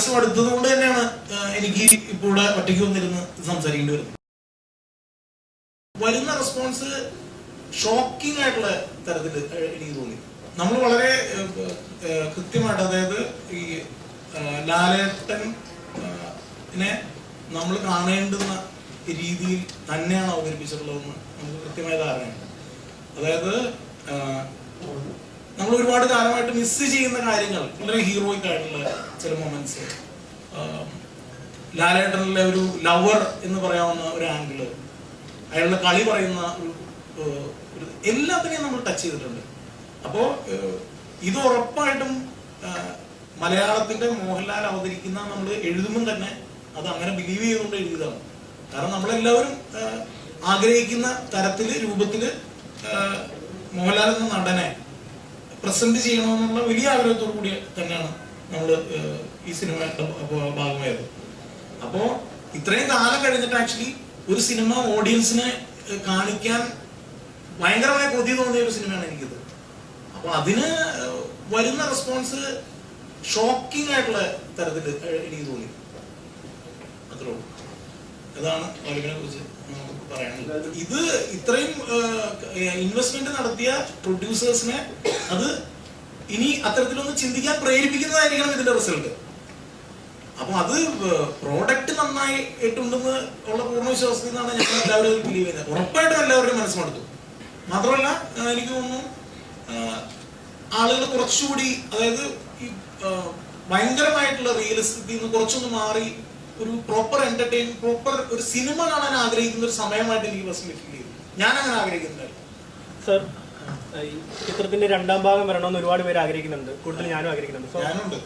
മനസ്സ് അടുത്തത് കൊണ്ട് തന്നെയാണ് എനിക്ക് ഇപ്പോൾ ഇവിടെ ഒറ്റയ്ക്ക് വന്നിരുന്ന് സംസാരിക്കേണ്ടി വരുന്നത്. വരുന്ന റെസ്പോൺസ് ഷോക്കിംഗ് ആയിട്ടുള്ള തരത്തിൽ എനിക്ക് തോന്നി. നമ്മൾ വളരെ കൃത്യമായിട്ട് അതായത് ഈ ഏഹ്, ലാലേട്ടൻ ഏഹ്, നെ നമ്മൾ കാണേണ്ടുന്ന രീതിയിൽ തന്നെയാണ് അവതരിപ്പിച്ചിട്ടുള്ളതെന്ന് നമുക്ക് കൃത്യമായ ധാരണയുണ്ട്. അതായത് നമ്മൾ ഒരുപാട് കാലമായിട്ട് മിസ് ചെയ്യുന്ന കാര്യങ്ങൾ. വളരെ ഹീറോയിക് ആയിട്ടുള്ള ചില മൊമെന്റ്സ് ലാലേട്ടനിലെ ഒരു ലവർ എന്ന് പറയാവുന്ന ഒരു ആംഗിൾ അയാളുടെ കളി പറയുന്ന ഒരു എല്ലാത്തിനെയും നമ്മൾ ടച്ച് ചെയ്തിട്ടുണ്ട്. അപ്പോ ഏഹ്, ഇത് ഉറപ്പായിട്ടും മലയാളത്തിന്റെ മോഹൻലാൽ അവതരിക്കുന്ന നമ്മൾ എഴുതുമ്പോൾ തന്നെ അത് അങ്ങനെ ബിലീവ് ചെയ്തുകൊണ്ട് എഴുതിയതാണ്. കാരണം നമ്മളെല്ലാവരും ആഗ്രഹിക്കുന്ന തരത്തിൽ രൂപത്തിൽ ഏഹ്, മോഹൻലാൽ എന്ന നടനെ പ്രസന്റ് ചെയ്യണമെന്നുള്ള വലിയ ആഗ്രഹത്തോടു കൂടി തന്നെയാണ് നമ്മൾ ഈ സിനിമയുടെ ഭാഗമായത്. അപ്പോ ഇത്രയും കാലം കഴിഞ്ഞിട്ട് ആക്ച്വലി ഒരു സിനിമ ഓഡിയൻസിനെ കാണിക്കാൻ ഭയങ്കരമായ കൊതി തോന്നിയ ഒരു സിനിമയാണ് എനിക്കിത്. അപ്പൊ അതിന് വരുന്ന റെസ്പോൺസ് ഷോക്കിംഗ് ആയിട്ടുള്ള തരത്തിൽ എനിക്ക് തോന്നി. അത്രേ ഉള്ളൂ. അതാണ് വലുവിനെ കുറിച്ച് ഇത് ഇത്രയും ഇൻവെസ്റ്റ്മെന്റ് നടത്തിയ പ്രൊഡ്യൂസേഴ്സിനെ അത് ഇനി അത്തരത്തിലൊന്ന് ചിന്തിക്കാൻ പ്രേരിപ്പിക്കുന്നതായിരിക്കണം ഇതിന്റെ റിസൾട്ട് അപ്പൊ അത് പ്രോഡക്റ്റ് നന്നായിട്ടുണ്ടെന്ന് ഉള്ള പൂർണ വിശ്വാസത്തിൽ നിന്നാണ് ഞങ്ങൾ എല്ലാവരും ബിലീവ് ചെയ്യുന്നത്. ഉറപ്പായിട്ടും എല്ലാവരുടെയും മനസ്സിലെടുത്തു മാത്രമല്ല എനിക്ക് തോന്നുന്നു ആളുകൾ കുറച്ചുകൂടി അതായത് ഈ ഭയങ്കരമായിട്ടുള്ള റിയലിസ്റ്റിൽ നിന്ന് കുറച്ചൊന്ന് മാറി ഒരു പ്രോപ്പർ എന്റർടൈൻ പ്രോപ്പർ ഒരു സിനിമ കാണാൻ ആഗ്രഹിക്കുന്ന ഒരു സമയമായിട്ട് എനിക്ക് ബസ്സിൽ ഫീൽ ചെയ്തു ഞാൻ അങ്ങനെ ആഗ്രഹിക്കുന്നുണ്ടായിരുന്നു സർ ഈ ചിത്രത്തിന്റെ രണ്ടാം ഭാഗം വരണമെന്ന് ഒരുപാട് പേര് ആഗ്രഹിക്കുന്നുണ്ട്. കൂടുതൽ ഞാനും ആഗ്രഹിക്കുന്നുണ്ട്. സോ ഞാനുണ്ട്.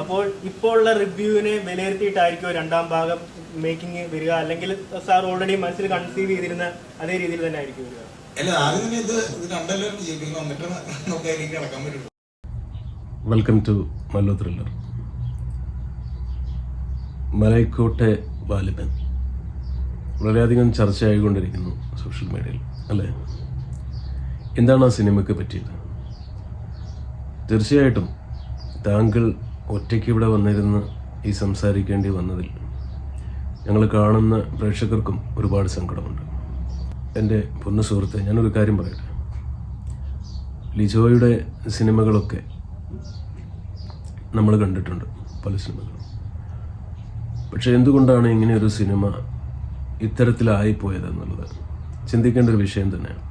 അപ്പോൾ ഇപ്പോൾ ഉള്ള റിവ്യൂവിനെ വിലയിരുത്തിയിട്ടായിരിക്കും രണ്ടാം ഭാഗം മേക്കിംഗ് വരിക. അല്ലെങ്കിൽ സാർ ഓൾറെഡി മനസ്സിൽ കൺസീവ് ചെയ്തിരുന്ന അതേ രീതിയിൽ തന്നെ ആയിരിക്കും വരിക. അല്ല ആദ്യം ഇത് ഇത് കണ്ടല്ലോ വിജയിപ്പിക്കും എന്നിട്ട് നമുക്ക് അതിലേക്ക് കിടക്കാൻ പറ്റുള്ളൂ. Welcome to Mallu thriller Malaikottai ബാലിനൻ വളരെയധികം ചർച്ചയായിക്കൊണ്ടിരിക്കുന്നു സോഷ്യൽ മീഡിയയിൽ അല്ലേ? എന്താണ് ആ സിനിമയ്ക്ക് പറ്റിയത്? തീർച്ചയായിട്ടും താങ്കൾ ഒറ്റയ്ക്ക് ഇവിടെ വന്നിരുന്ന് ഈ സംസാരിക്കേണ്ടി വന്നതിൽ ഞങ്ങൾ കാണുന്ന പ്രേക്ഷകർക്കും ഒരുപാട് സങ്കടമുണ്ട്. എന്റെ പൊന്നു സുഹൃത്തെ ഞാനൊരു കാര്യം പറയട്ടെ? ലിജോയുടെ സിനിമകളൊക്കെ നമ്മൾ കണ്ടിട്ടുണ്ട് പല സിനിമകളും. പക്ഷെ എന്തുകൊണ്ടാണ് ഇങ്ങനെ ഒരു സിനിമ ഇത്തരത്തിലായിപ്പോയതെന്നുള്ളത് ചിന്തിക്കേണ്ട ഒരു വിഷയം തന്നെയാണ്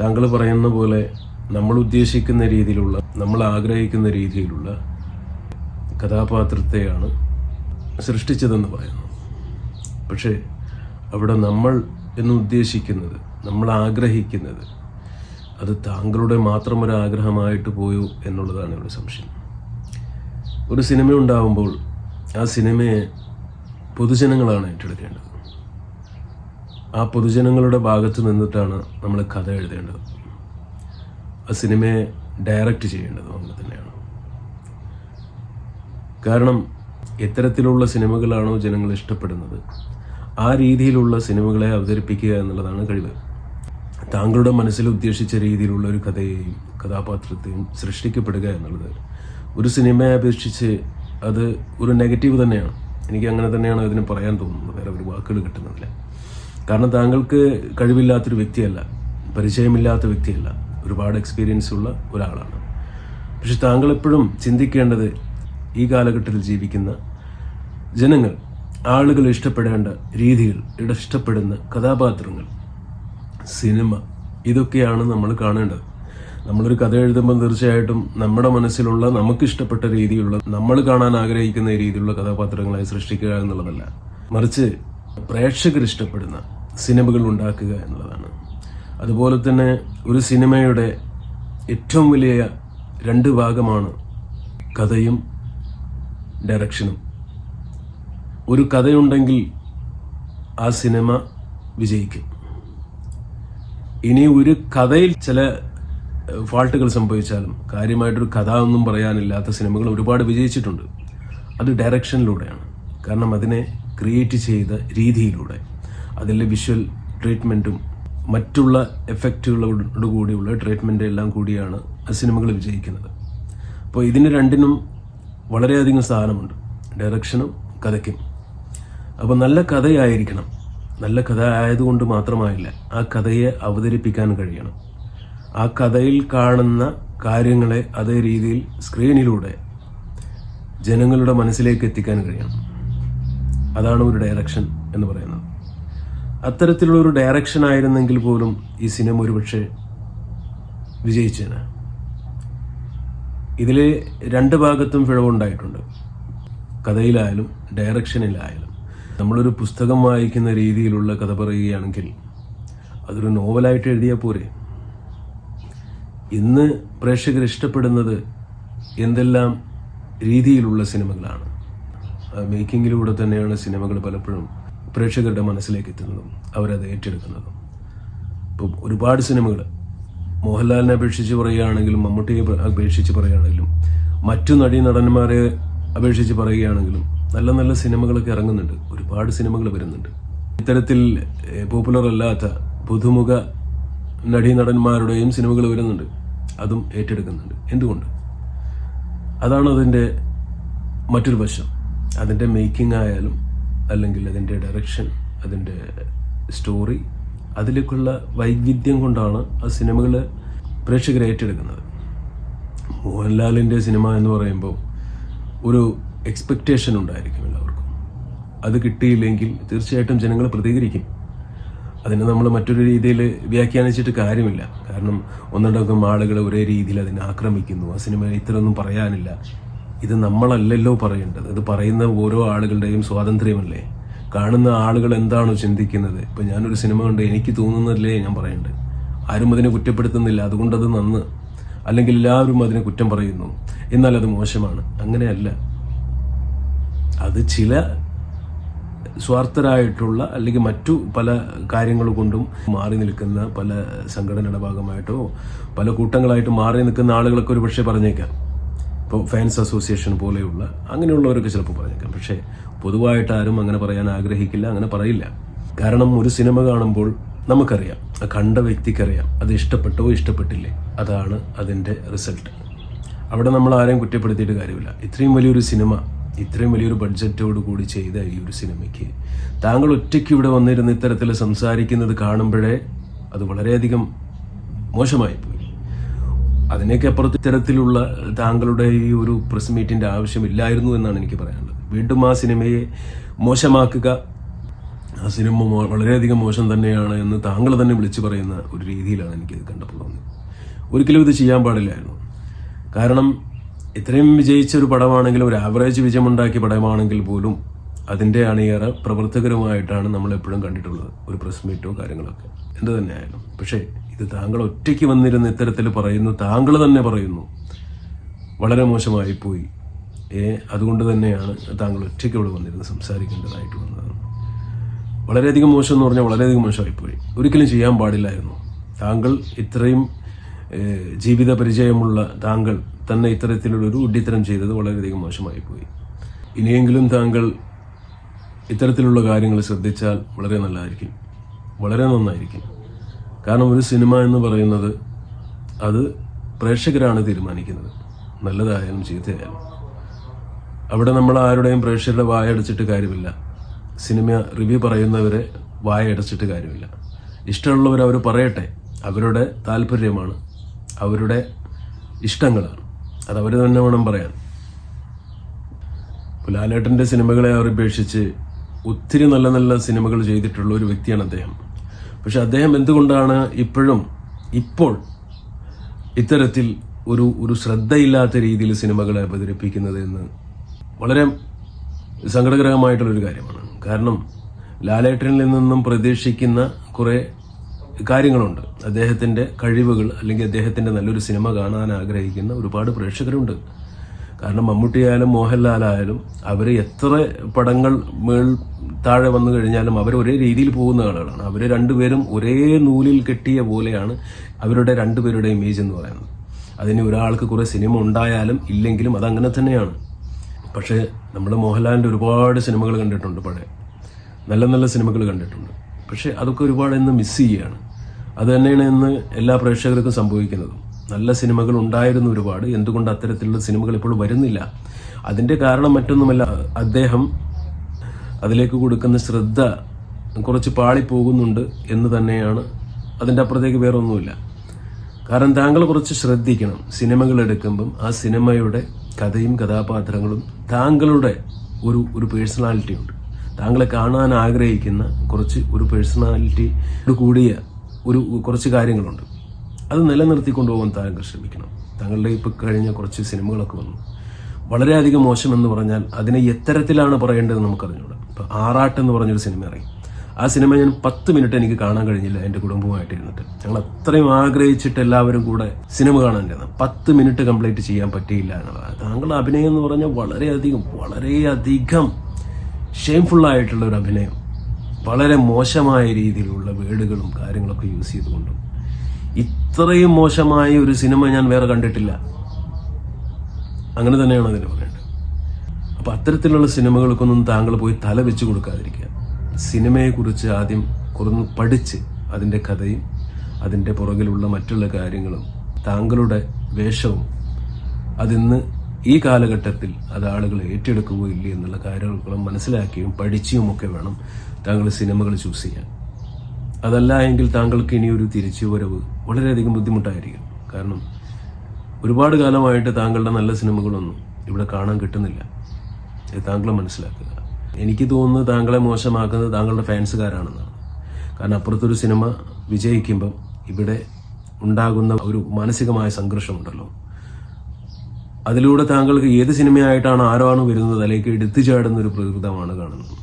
താങ്കൾ പറയുന്ന പോലെ നമ്മൾ ഉദ്ദേശിക്കുന്ന രീതിയിലുള്ള നമ്മൾ ആഗ്രഹിക്കുന്ന രീതിയിലുള്ള കഥാപാത്രത്തെയാണ് സൃഷ്ടിച്ചതെന്ന് പറയുന്നു. പക്ഷേ അവിടെ നമ്മൾ എന്ന് ഉദ്ദേശിക്കുന്നത് നമ്മൾ ആഗ്രഹിക്കുന്നത് അത് താങ്കളുടെ മാത്രം ഒരു ആഗ്രഹമായിട്ട് പോയോ എന്നുള്ളതാണ് ഇവിടെ സംശയം. ഒരു സിനിമ ഉണ്ടാവുമ്പോൾ ആ സിനിമയെ പൊതുജനങ്ങളാണ് ഏറ്റെടുക്കേണ്ടത്. ആ പൊതുജനങ്ങളുടെ ഭാഗത്ത് നിന്നിട്ടാണ് നമ്മൾ കഥ എഴുതേണ്ടത്. ആ സിനിമയെ ഡയറക്റ്റ് ചെയ്യേണ്ടത് അങ്ങനെ തന്നെയാണ്. കാരണം എത്തരത്തിലുള്ള സിനിമകളാണോ ജനങ്ങൾ ഇഷ്ടപ്പെടുന്നത്? ആ രീതിയിലുള്ള സിനിമകളെ അവതരിപ്പിക്കുക എന്നുള്ളതാണ് കഴിവ്. താങ്കളുടെ മനസ്സിൽ ഉദ്ദേശിച്ച രീതിയിലുള്ള ഒരു കഥയെയും കഥാപാത്രത്തെയും സൃഷ്ടിക്കപ്പെടുക എന്നുള്ളത് ഒരു സിനിമയെ അപേക്ഷിച്ച് അത് ഒരു നെഗറ്റീവ് തന്നെയാണ്. എനിക്ക് അങ്ങനെ തന്നെയാണ് ഇതിന് പറയാൻ തോന്നുന്നത്. വേറെ ഒരു വാക്കുകൾ കിട്ടുന്നതില്ല കാരണം താങ്കൾക്ക് കഴിവില്ലാത്തൊരു വ്യക്തിയല്ല. പരിചയമില്ലാത്ത വ്യക്തിയല്ല. ഒരുപാട് എക്സ്പീരിയൻസ് ഉള്ള ഒരാളാണ്. പക്ഷെ താങ്കൾ എപ്പോഴും ചിന്തിക്കേണ്ടത് ഈ കാലഘട്ടത്തിൽ ജീവിക്കുന്ന ജനങ്ങൾ ആളുകൾ ഇഷ്ടപ്പെടേണ്ട രീതികൾ ഇഷ്ടപ്പെടുന്ന കഥാപാത്രങ്ങൾ സിനിമ ഇതൊക്കെയാണ് നമ്മൾ കാണേണ്ടത്. നമ്മളൊരു കഥ എഴുതുമ്പോൾ തീർച്ചയായിട്ടും നമ്മുടെ മനസ്സിലുള്ള നമുക്കിഷ്ടപ്പെട്ട രീതിയിലുള്ള നമ്മൾ കാണാൻ ആഗ്രഹിക്കുന്ന രീതിയിലുള്ള കഥാപാത്രങ്ങളെ സൃഷ്ടിക്കുക എന്നുള്ളതല്ല. മറിച്ച് പ്രേക്ഷകർ ഇഷ്ടപ്പെടുന്ന സിനിമകൾ ഉണ്ടാക്കുക എന്നുള്ളതാണ്. അതുപോലെ തന്നെ ഒരു സിനിമയുടെ ഏറ്റവും വലിയ രണ്ട് ഭാഗമാണ് കഥയും ഡയറക്ഷനും. ഒരു കഥയുണ്ടെങ്കിൽ ആ സിനിമ വിജയിക്കും. ഇനി ഒരു കഥയിൽ ചില ഫാൾട്ടുകൾ സംഭവിച്ചാലും കാര്യമായിട്ടൊരു കഥ ഒന്നും പറയാനില്ലാത്ത സിനിമകൾ ഒരുപാട് വിജയിച്ചിട്ടുണ്ട്. അത് ഡയറക്ഷനിലൂടെയാണ്. കാരണം അതിനെ ക്രിയേറ്റ് ചെയ്ത രീതിയിലൂടെ. അതിലെ വിഷ്വൽ ട്രീറ്റ്മെന്റും മറ്റുള്ള എഫക്റ്റുകളോട് കൂടിയുള്ള ട്രീറ്റ്മെന്റ് എല്ലാം കൂടിയാണ് ആ സിനിമകൾ വിജയിക്കുന്നത്. അപ്പോൾ ഇതിന് രണ്ടിനും വളരെയധികം സ്ഥാനമുണ്ട്. ഡയറക്ഷനും കഥയ്ക്കും. അപ്പോൾ നല്ല കഥയായിരിക്കണം. നല്ല കഥ ആയതുകൊണ്ട് മാത്രമായില്ല ആ കഥയെ അവതരിപ്പിക്കാൻ കഴിയണം. ആ കഥയിൽ കാണുന്ന കാര്യങ്ങളെ അതേ രീതിയിൽ സ്ക്രീനിലൂടെ ജനങ്ങളുടെ മനസ്സിലേക്ക് എത്തിക്കാൻ കഴിയണം. അതാണ് ഒരു ഡയറക്ഷൻ എന്ന് പറയുന്നത്. അത്തരത്തിലുള്ള ഒരു ഡയറക്ഷൻ ആയിരുന്നെങ്കിൽ പോലും ഈ സിനിമ ഒരുപക്ഷെ വിജയിച്ചേനെ. ഇതിൽ രണ്ട് ഭാഗത്തും പിഴവുണ്ടായിട്ടുണ്ട്. കഥയിലായാലും ഡയറക്ഷനിലായാലും നമ്മളൊരു പുസ്തകം വായിക്കുന്ന രീതിയിലുള്ള കഥ പറയുകയാണെങ്കിൽ അതൊരു നോവലായിട്ട് എഴുതിയാൽ പോരെ. ഇന്ന് പ്രേക്ഷകർ ഇഷ്ടപ്പെടുന്നത് എന്തെല്ലാം രീതിയിലുള്ള സിനിമകളാണ്? മേക്കിങ്ങിലൂടെ തന്നെയാണ് സിനിമകൾ പലപ്പോഴും പ്രേക്ഷകരുടെ മനസ്സിലേക്ക് എത്തുന്നതും അവരത് ഏറ്റെടുക്കുന്നതും. ഇപ്പോൾ ഒരുപാട് സിനിമകൾ മോഹൻലാലിനെ അപേക്ഷിച്ച് പറയുകയാണെങ്കിലും മമ്മൂട്ടിയെ അപേക്ഷിച്ച് പറയുകയാണെങ്കിലും മറ്റു നടീ നടന്മാരെ അപേക്ഷിച്ച് പറയുകയാണെങ്കിലും നല്ല നല്ല സിനിമകളൊക്കെ ഇറങ്ങുന്നുണ്ട്. ഒരുപാട് സിനിമകൾ വരുന്നുണ്ട്. ഇത്തരത്തിൽ പോപ്പുലർ അല്ലാത്ത പുതുമുഖ നടീനടന്മാരുടെയും സിനിമകൾ വരുന്നുണ്ട്. അതും ഏറ്റെടുക്കുന്നുണ്ട്. എന്തുകൊണ്ട്? അതാണ് അതിന്റെ മറ്റൊരു വശം. അതിന്റെ മേക്കിംഗ് ആയാലും അല്ലെങ്കിൽ അതിന്റെ ഡയറക്ഷൻ അതിന്റെ സ്റ്റോറി അതിലേക്കുള്ള വൈവിധ്യം കൊണ്ടാണ് ആ സിനിമകൾ പ്രേക്ഷകർ ഏറ്റെടുക്കുന്നത്. മോഹൻലാലിന്റെ സിനിമ എന്ന് പറയുമ്പോൾ ഒരു എക്സ്പെക്റ്റേഷൻ ഉണ്ടായിരിക്കും എല്ലാവർക്കും. അത് കിട്ടിയില്ലെങ്കിൽ തീർച്ചയായിട്ടും ജനങ്ങൾ പ്രതികരിക്കും. അതിനെ നമ്മൾ മറ്റൊരു രീതിയിൽ വ്യാഖ്യാനിച്ചിട്ട് കാര്യമില്ല. കാരണം ഒന്നടങ്കം ആളുകൾ ഒരേ രീതിയിൽ അതിനെ ആക്രമിക്കുന്നു. ആ സിനിമയിൽ ഇത്രയൊന്നും പറയാനില്ല. ഇത് നമ്മളല്ലല്ലോ പറയേണ്ടത്. ഇത് പറയുന്ന ഓരോ ആളുകളുടെയും സ്വാതന്ത്ര്യമല്ലേ? കാണുന്ന ആളുകൾ എന്താണോ ചിന്തിക്കുന്നത്? ഇപ്പം ഞാനൊരു സിനിമ കണ്ട് എനിക്ക് തോന്നുന്നതല്ലേ ഞാൻ പറയേണ്ടത്. ആരും അതിനെ കുറ്റപ്പെടുത്തുന്നില്ല. അതുകൊണ്ടത് അത് നന്ന്. അല്ലെങ്കിൽ എല്ലാവരും അതിനെ കുറ്റം പറയുന്നു. എന്നാൽ അത് മോശമാണ്. അങ്ങനെയല്ല. അത് ചില സ്വാർത്ഥരായിട്ടുള്ള അല്ലെങ്കിൽ മറ്റു പല കാര്യങ്ങൾ കൊണ്ടും മാറി നിൽക്കുന്ന പല സംഘടനയുടെ ഭാഗമായിട്ടോ പല കൂട്ടങ്ങളായിട്ട് മാറി നിൽക്കുന്ന ആളുകളൊക്കെ ഒരു പക്ഷേ പറഞ്ഞേക്കാം. ഇപ്പോൾ ഫാൻസ് അസോസിയേഷൻ പോലെയുള്ള അങ്ങനെയുള്ളവരൊക്കെ ചിലപ്പോൾ പറഞ്ഞേക്കാം. പക്ഷേ പൊതുവായിട്ട് ആരും അങ്ങനെ പറയാൻ ആഗ്രഹിക്കില്ല അങ്ങനെ പറയില്ല. കാരണം ഒരു സിനിമ കാണുമ്പോൾ നമുക്കറിയാം ആ കണ്ട വ്യക്തിക്കറിയാം അത് ഇഷ്ടപ്പെട്ടോ ഇഷ്ടപ്പെട്ടില്ലേ അതാണ് അതിന്റെ റിസൾട്ട് അവിടെ നമ്മൾ ആരെയും കുറ്റപ്പെടുത്തിയിട്ട് കാര്യമില്ല. ഇത്രയും വലിയൊരു സിനിമ ഇത്രയും വലിയൊരു ബഡ്ജറ്റോട് കൂടി ചെയ്ത ഈ ഒരു സിനിമയ്ക്ക്. താങ്കൾ ഒറ്റയ്ക്ക് ഇവിടെ വന്നിരുന്ന് ഇത്തരത്തിൽ സംസാരിക്കുന്നത് കാണുമ്പോഴേ അത് വളരെയധികം മോശമായി പോയി. അതിനൊക്കെ അപ്പുറത്ത് ഇത്തരത്തിലുള്ള താങ്കളുടെ ഈ ഒരു പ്രസ് മീറ്റിന്റെ ആവശ്യമില്ലായിരുന്നു എന്നാണ് എനിക്ക് പറയാനുള്ളത്. വീണ്ടും ആ സിനിമയെ മോശമാക്കുക ആ സിനിമ വളരെയധികം മോശം തന്നെയാണ് എന്ന് താങ്കൾ തന്നെ വിളിച്ചു പറയുന്ന ഒരു രീതിയിലാണ് എനിക്കിത് കണ്ടപ്പോൾ തോന്നിയത്. ഒരിക്കലും ഇത് ചെയ്യാൻ പാടില്ലായിരുന്നു. കാരണം ഇത്രയും വിജയിച്ച ഒരു പടമാണെങ്കിലും ഒരു ആവറേജ് വിജയമുണ്ടാക്കിയ പടമാണെങ്കിൽ പോലും അതിന്റെ അണിയറ പ്രവർത്തകരുമായിട്ടാണ് നമ്മൾ എപ്പോഴും കണ്ടിട്ടുള്ളത്. ഒരു പ്രസ് മീറ്റോ കാര്യങ്ങളൊക്കെ. എന്ത് തന്നെയായാലും. പക്ഷേ ഇത് താങ്കൾ ഒറ്റയ്ക്ക് വന്നിരുന്ന ഇത്തരത്തിൽ പറയുന്നു താങ്കൾ തന്നെ പറയുന്നു. വളരെ മോശമായി പോയി ഏ അതുകൊണ്ട് തന്നെയാണ് താങ്കൾ ഒറ്റയ്ക്ക് ഇവിടെ വന്നിരുന്ന് സംസാരിക്കേണ്ടതായിട്ട് വന്നത്. വളരെയധികം മോശം എന്ന് പറഞ്ഞാൽ വളരെയധികം മോശമായിപ്പോയി. ഒരിക്കലും ചെയ്യാൻ പാടില്ലായിരുന്നു. താങ്കൾ ഇത്രയും ജീവിത പരിചയമുള്ള താങ്കൾ തന്നെ ഇത്തരത്തിലുള്ള ഒരു ഉഡിത്തരം ചെയ്തത് വളരെയധികം മോശമായിപ്പോയി. ഇനിയെങ്കിലും താങ്കൾ ഇത്തരത്തിലുള്ള കാര്യങ്ങൾ ശ്രദ്ധിച്ചാൽ വളരെ നല്ലതായിരിക്കും. വളരെ നന്നായിരിക്കും. കാരണം ഒരു സിനിമ എന്ന് പറയുന്നത് അത് പ്രേക്ഷകരാണ് തീരുമാനിക്കുന്നത്. നല്ലതായാലും ചീത്തയായാലും. അവിടെ നമ്മൾ ആരുടെയും പ്രേക്ഷകരുടെ വായ അടച്ചിട്ട് കാര്യമില്ല. സിനിമ റിവ്യൂ പറയുന്നവരെ വായ അടച്ചിട്ട് കാര്യമില്ല. ഇഷ്ടമുള്ളവർ അവർ പറയട്ടെ. അവരുടെ താല്പര്യമാണ്. അവരുടെ ഇഷ്ടങ്ങളാണ്. അത് അവർ തന്നെ വേണം പറയാൻ. ലാലേട്ടന്റെ സിനിമകളെ അവർ ഉപേക്ഷിച്ച് ഒത്തിരി നല്ല നല്ല സിനിമകൾ ചെയ്തിട്ടുള്ള ഒരു വ്യക്തിയാണ് അദ്ദേഹം. പക്ഷെ അദ്ദേഹം എന്തുകൊണ്ടാണ് ഇപ്പോഴും ഇപ്പോൾ ഇത്തരത്തിൽ ഒരു ഒരു ശ്രദ്ധയില്ലാത്ത രീതിയിൽ സിനിമകളെ അവതരിപ്പിക്കുന്നത് എന്ന് വളരെ സങ്കടകരമായിട്ടുള്ളൊരു കാര്യമാണ്. കാരണം ലാലേട്ടനിൽ നിന്നും പ്രതീക്ഷിക്കുന്ന കുറേ കാര്യങ്ങളുണ്ട്. അദ്ദേഹത്തിന്റെ കഴിവുകൾ അല്ലെങ്കിൽ അദ്ദേഹത്തിന്റെ നല്ലൊരു സിനിമ കാണാൻ ആഗ്രഹിക്കുന്ന ഒരുപാട് പ്രേക്ഷകരുണ്ട്. കാരണം മമ്മൂട്ടിയായാലും മോഹൻലാലായാലും അവർ എത്ര പടങ്ങൾ മേൾ താഴെ വന്നു കഴിഞ്ഞാലും അവർ ഒരേ രീതിയിൽ പോകുന്ന ആളുകളാണ്. അവർ രണ്ടുപേരും ഒരേ നൂലിൽ കെട്ടിയ പോലെയാണ് അവരുടെ രണ്ടുപേരുടെ ഇമേജ് എന്ന് പറയുന്നത്. അതിന് ഒരാൾക്ക് കുറേ സിനിമ ഉണ്ടായാലും ഇല്ലെങ്കിലും അതങ്ങനെ തന്നെയാണ്. പക്ഷേ നമ്മൾ മോഹൻലാലിന്റെ ഒരുപാട് സിനിമകൾ കണ്ടിട്ടുണ്ട് പഴയ. നല്ല നല്ല സിനിമകൾ കണ്ടിട്ടുണ്ട്. പക്ഷേ അതൊക്കെ ഒരുപാട് ഇന്ന് മിസ് ചെയ്യുകയാണ്. അത് തന്നെയാണ് ഇന്ന് എല്ലാ പ്രേക്ഷകർക്കും സംഭവിക്കുന്നതും. നല്ല സിനിമകൾ ഉണ്ടായിരുന്നു ഒരുപാട്. എന്തുകൊണ്ട് അത്തരത്തിലുള്ള സിനിമകൾ ഇപ്പോൾ വരുന്നില്ല? അതിന്റെ കാരണം മറ്റൊന്നുമല്ല അദ്ദേഹം അതിലേക്ക് കൊടുക്കുന്ന ശ്രദ്ധ കുറച്ച് പാളിപ്പോകുന്നുണ്ട് എന്ന് തന്നെയാണ്. അതിന്റെ അപ്പുറത്തേക്ക് വേറെ ഒന്നുമില്ല കാരണം താങ്കൾ കുറച്ച് ശ്രദ്ധിക്കണം. സിനിമകൾ എടുക്കുമ്പം ആ സിനിമയുടെ കഥയും കഥാപാത്രങ്ങളും താങ്കളുടെ ഒരു ഒരു പേഴ്സണാലിറ്റി ഉണ്ട് താങ്കളെ കാണാൻ ആഗ്രഹിക്കുന്ന കുറച്ച് ഒരു പേഴ്സണാലിറ്റി കൂടിയ ഒരു കുറച്ച് കാര്യങ്ങളുണ്ട്. അത് നിലനിർത്തിക്കൊണ്ടു പോകാൻ താങ്കൾ ശ്രമിക്കണം. താങ്കളുടെ ഇപ്പോൾ കഴിഞ്ഞ കുറച്ച് സിനിമകളൊക്കെ വന്നു. വളരെയധികം മോശമെന്ന് പറഞ്ഞാൽ അതിനെ എത്തരത്തിലാണ് പറയേണ്ടതെന്ന് നമുക്കറിഞ്ഞൂടാ. ഇപ്പം ആറാട്ട് എന്ന് പറഞ്ഞൊരു സിനിമ ഇറങ്ങി. ആ സിനിമ ഞാൻ പത്ത് മിനിറ്റ് എനിക്ക് കാണാൻ കഴിഞ്ഞില്ല എന്റെ കുടുംബവുമായിട്ട് ഇരുന്നിട്ട് ഞങ്ങൾ അത്രയും ആഗ്രഹിച്ചിട്ട് എല്ലാവരും കൂടെ സിനിമ കാണാൻ ഇരുന്നു പത്ത് മിനിറ്റ് കംപ്ലീറ്റ് ചെയ്യാൻ പറ്റിയില്ല എന്നുള്ളതാണ് താങ്കളുടെ അഭിനയം എന്ന് പറഞ്ഞാൽ വളരെയധികം വളരെയധികം ഷെയിംഫുള്ളായിട്ടുള്ള ഒരു അഭിനയം. വളരെ മോശമായ രീതിയിലുള്ള വേർഡുകളും കാര്യങ്ങളൊക്കെ യൂസ് ചെയ്തുകൊണ്ടും. ഇത്രയും മോശമായ ഒരു സിനിമ ഞാൻ വേറെ കണ്ടിട്ടില്ല. അങ്ങനെ തന്നെയാണ് അതിന് പറയേണ്ടത്. അപ്പൊ അത്തരത്തിലുള്ള സിനിമകൾക്കൊന്നും താങ്കൾ പോയി തല വെച്ച് കൊടുക്കാതിരിക്കുക. സിനിമയെക്കുറിച്ച് ആദ്യം കുറന്ന് പഠിച്ച് അതിന്റെ കഥയും അതിന്റെ പുറകിലുള്ള മറ്റുള്ള കാര്യങ്ങളും താങ്കളുടെ വേഷവും അതിന്ന് ഈ കാലഘട്ടത്തിൽ അത് ആളുകൾ ഏറ്റെടുക്കുകയോ ഇല്ല എന്നുള്ള കാര്യങ്ങളും മനസ്സിലാക്കിയും പഠിച്ചും ഒക്കെ വേണം താങ്കൾ സിനിമകൾ ചൂസ് ചെയ്യാൻ. അതല്ല എങ്കിൽ താങ്കൾക്ക് ഇനിയൊരു തിരിച്ചു വരവ് വളരെയധികം ബുദ്ധിമുട്ടായിരിക്കും. കാരണം ഒരുപാട് കാലമായിട്ട് താങ്കളുടെ നല്ല സിനിമകളൊന്നും ഇവിടെ കാണാൻ കിട്ടുന്നില്ല. താങ്കൾ മനസ്സിലാക്കുക. എനിക്ക് തോന്നുന്നത് താങ്കളെ മോശമാക്കുന്നത് താങ്കളുടെ ഫാൻസുകാരാണെന്നാണ്. കാരണം അപ്പുറത്തൊരു സിനിമ വിജയിക്കുമ്പം ഇവിടെ ഉണ്ടാകുന്ന ഒരു മാനസികമായ സംഘർഷമുണ്ടല്ലോ. അതിലൂടെ താങ്കൾക്ക് ഏത് സിനിമയായിട്ടാണ് ആരാണ് വരുന്നത് അതിലേക്ക് എടുത്തുചാടുന്ന ഒരു പ്രകൃതമാണ് കാണുന്നത്.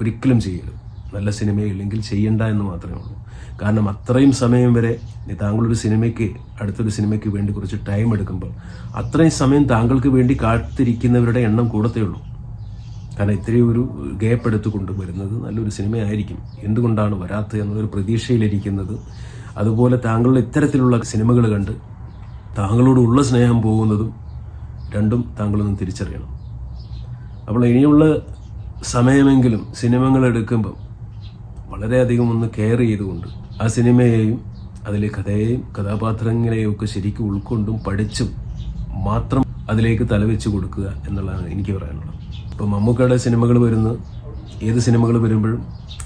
ഒരിക്കലും ചെയ്യരുത്. നല്ല സിനിമയില്ലെങ്കിൽ ചെയ്യണ്ട എന്ന് മാത്രമേ ഉള്ളൂ. കാരണം അത്രയും സമയം വരെ താങ്കളൊരു സിനിമയ്ക്ക് അടുത്തൊരു സിനിമയ്ക്ക് വേണ്ടി കുറച്ച് ടൈം എടുക്കുമ്പോൾ അത്രയും സമയം താങ്കൾക്ക് വേണ്ടി കാത്തിരിക്കുന്നവരുടെ എണ്ണം കൂടത്തേ ഉള്ളൂ. കാരണം ഇത്രയും ഒരു ഗ്യാപ്പ് എടുത്തു കൊണ്ടുവരുന്നത് നല്ലൊരു സിനിമയായിരിക്കും. എന്തുകൊണ്ടാണ് വരാത്തത് എന്നൊരു പ്രതീക്ഷയിലിരിക്കുന്നത്. അതുപോലെ താങ്കളുടെ ഇത്തരത്തിലുള്ള സിനിമകൾ കണ്ട് താങ്കളോടുള്ള സ്നേഹം പോകുന്നതും രണ്ടും താങ്കളൊന്ന് തിരിച്ചറിയണം. അപ്പോൾ ഇനിയുള്ള സമയമെങ്കിലും സിനിമകൾ എടുക്കുമ്പം വളരെയധികം ഒന്ന് കെയർ ചെയ്തുകൊണ്ട് ആ സിനിമയെയും അതിലെ കഥയെയും കഥാപാത്രങ്ങളെയും ഒക്കെ ശരിക്കും ഉൾക്കൊണ്ടും പഠിച്ചും മാത്രം അതിലേക്ക് തലവെച്ച് കൊടുക്കുക എന്നുള്ളതാണ് എനിക്ക് പറയാനുള്ളത്. ഇപ്പോൾ മമ്മൂക്കയുടെ സിനിമകൾ വരുന്ന. ഏത് സിനിമകൾ വരുമ്പോഴും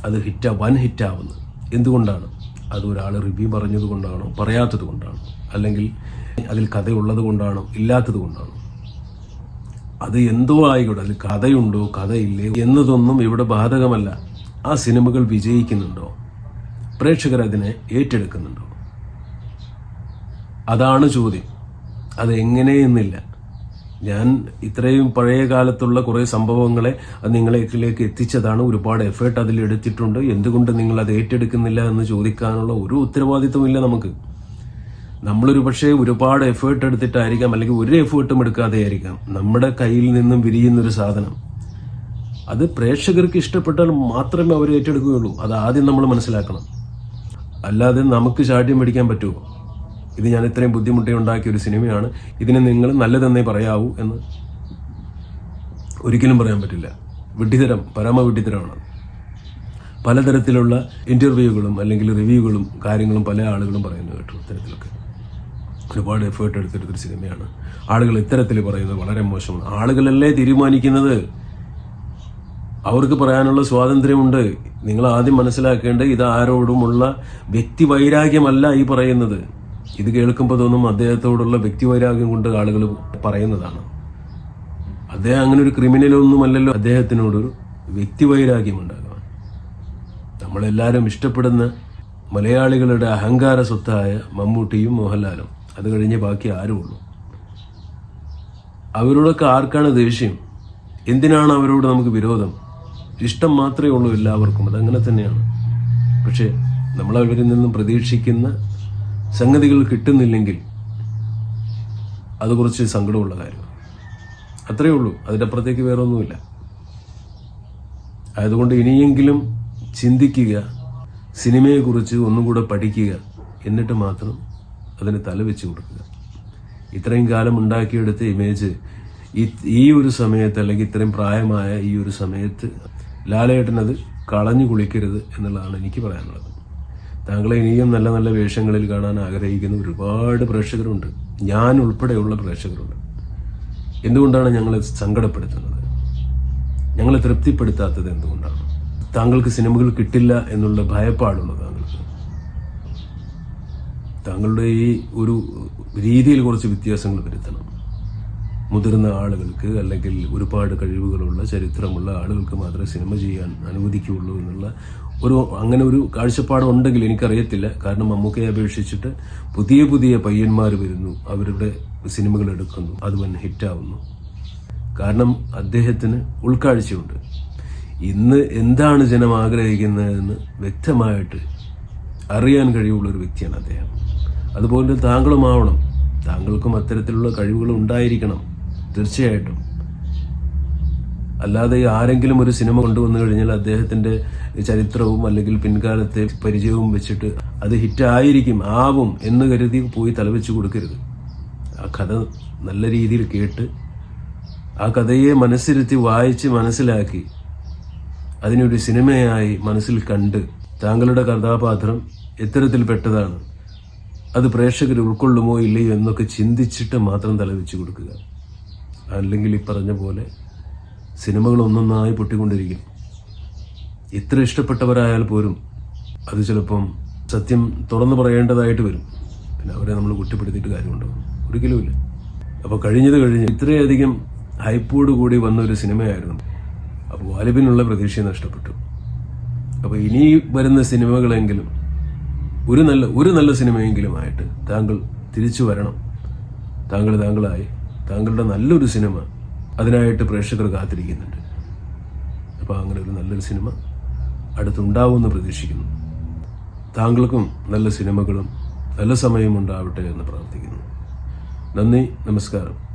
അത് ഹിറ്റാ വൻ ഹിറ്റാവുന്നത് എന്തുകൊണ്ടാണ്? അത് ഒരാൾ റിവ്യൂ പറഞ്ഞത് കൊണ്ടാണോ? പറയാത്തത് കൊണ്ടാണോ? അല്ലെങ്കിൽ അതിൽ കഥയുള്ളത് കൊണ്ടാണോ? ഇല്ലാത്തത് കൊണ്ടാണോ? അത് എന്തോ ആയിക്കോട്ടെ അതിൽ കഥയുണ്ടോ കഥയില്ലേ എന്നതൊന്നും ഇവിടെ ബാധകമല്ല. ആ സിനിമകൾ വിജയിക്കുന്നുണ്ടോ? പ്രേക്ഷകർ അതിനെ ഏറ്റെടുക്കുന്നുണ്ടോ? അതാണ് ചോദ്യം. അത് എങ്ങനെയെന്നില്ല. ഞാൻ ഇത്രയും പഴയ കാലത്തുള്ള കുറേ സംഭവങ്ങളെ നിങ്ങളിലേക്ക് എത്തിച്ചതാണ്. ഒരുപാട് എഫേർട്ട് അതിൽ എടുത്തിട്ടുണ്ട് എന്തുകൊണ്ട് നിങ്ങൾ അത് ഏറ്റെടുക്കുന്നില്ല എന്ന് ചോദിക്കാനുള്ള ഒരു ഉത്തരവാദിത്വമില്ല നമുക്ക്. നമ്മളൊരു പക്ഷേ ഒരുപാട് എഫേർട്ട് എടുത്തിട്ടായിരിക്കാം അല്ലെങ്കിൽ ഒരു എഫേർട്ടും എടുക്കാതെ ആയിരിക്കാം നമ്മുടെ കയ്യിൽ നിന്നും വിരിയുന്ന ഒരു സാധനം. അത് പ്രേക്ഷകർക്ക് ഇഷ്ടപ്പെട്ടാൽ മാത്രമേ അവർ ഏറ്റെടുക്കുകയുള്ളൂ. അത് ആദ്യം നമ്മൾ മനസ്സിലാക്കണം. അല്ലാതെ നമുക്ക് ചാട്യം പിടിക്കാൻ പറ്റുമോ? ഇത് ഞാൻ ഇത്രയും ബുദ്ധിമുട്ടി ഉണ്ടാക്കിയ ഒരു സിനിമയാണ്. ഇതിനെ നിങ്ങൾ നല്ലതെന്നേ പറയാവൂ എന്ന് ഒരിക്കലും പറയാൻ പറ്റില്ല. വിഡ്ഢിതരം പരമ വിഡ്ഢിതരമാണ് പലതരത്തിലുള്ള ഇന്റർവ്യൂകളും അല്ലെങ്കിൽ റിവ്യൂകളും കാര്യങ്ങളും പല ആളുകളും പറയുന്നു കേട്ടു ഇത്തരത്തിലൊക്കെ. ഒരുപാട് എഫേർട്ട് എടുത്തെടുത്തൊരു സിനിമയാണ്. ആളുകൾ ഇത്തരത്തിൽ പറയുന്നത് വളരെ മോശമാണ്. ആളുകളല്ലേ തീരുമാനിക്കുന്നത്? അവർക്ക് പറയാനുള്ള സ്വാതന്ത്ര്യമുണ്ട്. നിങ്ങൾ ആദ്യം മനസ്സിലാക്കേണ്ടത് ഇത് ആരോടുമുള്ള വ്യക്തിവൈരാഗ്യമല്ല ഈ പറയുന്നത്. ഇത് കേൾക്കുമ്പോൾ തോന്നും അദ്ദേഹത്തോടുള്ള വ്യക്തിവൈരാഗ്യം കൊണ്ട് ആളുകൾ പറയുന്നതാണ്. അദ്ദേഹം അങ്ങനെ ഒരു ക്രിമിനലൊന്നുമല്ലല്ലോ അദ്ദേഹത്തിനോടൊരു വ്യക്തി വൈരാഗ്യം ഉണ്ടാകണം. നമ്മളെല്ലാവരും ഇഷ്ടപ്പെടുന്ന മലയാളികളുടെ അഹങ്കാര സ്വത്തായ മമ്മൂട്ടിയും മോഹൻലാലും. അത് കഴിഞ്ഞ് ബാക്കി ആരുമുള്ളൂ അവരോടൊക്കെ ആർക്കാണ് ദേഷ്യം? എന്തിനാണ് അവരോട് നമുക്ക് വിരോധം? ഇഷ്ടം മാത്രമേ ഉള്ളൂ എല്ലാവർക്കും. അതങ്ങനെ തന്നെയാണ്. പക്ഷേ നമ്മൾ അവരിൽ നിന്നും പ്രതീക്ഷിക്കുന്ന സംഗതികൾ കിട്ടുന്നില്ലെങ്കിൽ അത് കുറച്ച് സങ്കടമുള്ള കാര്യമാണ്. അത്രയേ ഉള്ളൂ. അതിന്റെ അപ്പുറത്തേക്ക് വേറെ ഒന്നുമില്ല അതുകൊണ്ട് ഇനിയെങ്കിലും ചിന്തിക്കുക സിനിമയെക്കുറിച്ച് ഒന്നും കൂടെ പഠിക്കുക എന്നിട്ട് മാത്രം അതിന് തലവെച്ച് കൊടുക്കുക. ഇത്രയും കാലം ഉണ്ടാക്കിയെടുത്ത ഇമേജ് ഈ ഒരു സമയത്ത് അല്ലെങ്കിൽ ഇത്രയും പ്രായമായ ഈ ഒരു സമയത്ത് ലാലേട്ടനത് കളഞ്ഞു കുളിക്കരുത് എന്നുള്ളതാണ് എനിക്ക് പറയാനുള്ളത്. താങ്കളെ ഇനിയും നല്ല നല്ല വേഷങ്ങളിൽ കാണാൻ ആഗ്രഹിക്കുന്ന ഒരുപാട് പ്രേക്ഷകരുണ്ട്. ഞാൻ ഉൾപ്പെടെയുള്ള പ്രേക്ഷകരുണ്ട്. എന്തുകൊണ്ടാണ് ഞങ്ങൾ സങ്കടപ്പെടുത്തുന്നത്? ഞങ്ങളെ തൃപ്തിപ്പെടുത്താത്തത് എന്തുകൊണ്ടാണ്? താങ്കൾക്ക് സിനിമകൾ കിട്ടില്ല എന്നുള്ള ഭയപ്പാടുള്ളൂ താങ്കൾക്ക് താങ്കളുടെ ഈ ഒരു രീതിയിൽ കുറച്ച് വ്യത്യാസങ്ങൾ വരുത്തണം. മുതിർന്ന ആളുകൾക്ക് അല്ലെങ്കിൽ ഒരുപാട് കഴിവുകളുള്ള ചരിത്രമുള്ള ആളുകൾക്ക് മാത്രമേ സിനിമ ചെയ്യാൻ അനുവദിക്കുകയുള്ളൂ എന്നുള്ള ഒരു അങ്ങനെ ഒരു കാഴ്ചപ്പാടുണ്ടെങ്കിൽ എനിക്കറിയത്തില്ല. കാരണം മമ്മൂക്കയെ അപേക്ഷിച്ചിട്ട് പുതിയ പുതിയ പയ്യന്മാർ വരുന്നു അവരുടെ സിനിമകൾ എടുക്കുന്നു അത് വൻ ഹിറ്റാവുന്നു. കാരണം അദ്ദേഹത്തിന് ഉൾക്കാഴ്ചയുണ്ട്. ഇന്ന് എന്താണ് ജനം ആഗ്രഹിക്കുന്നതെന്ന് വ്യക്തമായിട്ട് അറിയാൻ കഴിവുള്ള ഒരു വ്യക്തിയാണ് അദ്ദേഹം. അതുപോലെ താങ്കളുമാവണം. താങ്കൾക്കും അത്തരത്തിലുള്ള കഴിവുകൾ ഉണ്ടായിരിക്കണം. തീർച്ചയായിട്ടും. അല്ലാതെ ആരെങ്കിലും ഒരു സിനിമ കൊണ്ടുവന്നു കഴിഞ്ഞാൽ അദ്ദേഹത്തിന്റെ ചരിത്രവും അല്ലെങ്കിൽ പിൻകാലത്തെ പരിചയവും വെച്ചിട്ട് അത് ഹിറ്റായിരിക്കും ആവും എന്ന് കരുതി പോയി തലവെച്ച് കൊടുക്കരുത്. ആ കഥ നല്ല രീതിയിൽ കേട്ട് ആ കഥയെ മനസ്സിരുത്തി വായിച്ച് മനസ്സിലാക്കി അതിനൊരു സിനിമയായി മനസ്സിൽ കണ്ട് താങ്കളുടെ കഥാപാത്രം എത്തരത്തിൽപ്പെട്ടതാണ്. അത് പ്രേക്ഷകർ ഉൾക്കൊള്ളുമോ ഇല്ലയോ എന്നൊക്കെ ചിന്തിച്ചിട്ട് മാത്രം തലവെച്ച് കൊടുക്കുക. അല്ലെങ്കിൽ ഈ പറഞ്ഞ പോലെ സിനിമകൾ ഒന്നൊന്നായി പൊട്ടിക്കൊണ്ടിരിക്കും. ഇത്ര ഇഷ്ടപ്പെട്ടവരായാൽ പോലും അത് ചിലപ്പം സത്യം തുറന്നു പറയേണ്ടതായിട്ട് വരും. പിന്നെ അവരെ നമ്മൾ കുറ്റപ്പെടുത്തിയിട്ട് കാര്യമുണ്ടോ? ഒരിക്കലുമില്ല അപ്പോൾ കഴിഞ്ഞത് കഴിഞ്ഞ് ഇത്രയധികം ഹൈപ്പോട് കൂടി വന്ന ഒരു സിനിമയായിരുന്നു. അപ്പോൾ വാലിബിനുള്ള പ്രതീക്ഷ നഷ്ടപ്പെട്ടു. അപ്പോൾ ഇനി വരുന്ന സിനിമകളെങ്കിലും ഒരു നല്ല ഒരു നല്ല സിനിമയെങ്കിലുമായിട്ട് താങ്കൾ തിരിച്ചു വരണം. താങ്കൾ താങ്കളായി. താങ്കളുടെ നല്ലൊരു സിനിമ അതിനായിട്ട് പ്രേക്ഷകർ കാത്തിരിക്കുന്നുണ്ട്. അപ്പോൾ അങ്ങനെ ഒരു നല്ലൊരു സിനിമ അടുത്തുണ്ടാവുമെന്ന് പ്രതീക്ഷിക്കുന്നു. താങ്കൾക്കും നല്ല സിനിമകളും നല്ല സമയമുണ്ടാവട്ടെ എന്ന് പ്രാർത്ഥിക്കുന്നു. നന്ദി നമസ്കാരം.